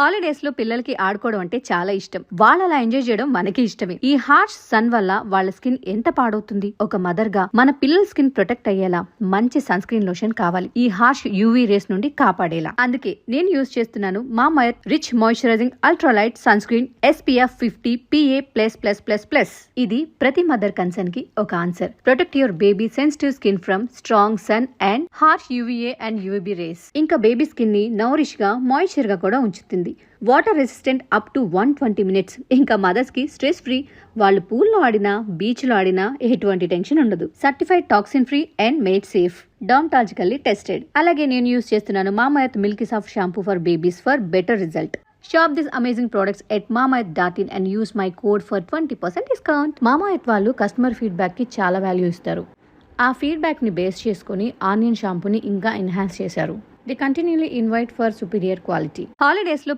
హాలిడేస్లో పిల్లలకి ఆడుకోవడం అంటే చాలా ఇష్టం. వాళ్ళు అలా ఎంజాయ్ చేయడం మనకి ఇష్టమే. ఈ హార్ష్ సన్ వల్ల వాళ్ళ స్కిన్ ఎంత పాడవుతుంది? ఒక మదర్గా మన పిల్లల స్కిన్ ప్రొటెక్ట్ అయ్యేలా మంచి సన్ స్క్రీన్ లోషన్ కావాలి. ఈ హార్ష్ యూవీ రేస్ నుండి కాపాడేలా. అందుకే నేను యూజ్ చేస్తున్నాను Mamaearth rich moisturizing ultralight sun screen SPF fifty PA plus plus plus plus ఇది ప్రతి మదర్ కన్సర్న్కి ఒక answer protect your baby sensitive skin from strong sun and harsh UVA and UVB rays ఇంకా baby స్కిన్ని నౌరిష్గా మాయిశ్చర్గా కూడా ఉంచుతుంది. Water resistant up to one twenty minutes. ఇంకా మదర్స్కి స్ట్రెస్ ఫ్రీ. వాళ్ళు పూల్లో ఆడినా బీచ్లో ఆడినా ఎటువంటి టెన్షన్ ఉండదు. Certified toxin free and made safe. Dermatologically tested. అలాగే నేను యూస్ చేస్తున్నాను Mamaearth milky soft shampoo for babies for better result. Shop this amazing products at Mamaearth dot in and use my code for twenty percent discount. Mamaearth వాళ్ళు customer ఫీడ్బ్యాక్కి చాలా value ఇస్తారు. ఆ ఫీడ్బ్యాక్ని base చేసుకుని onion షాంపూని ఇంకా enhance చేశారు. The continuously invite for superior quality. హాలిడేస్లో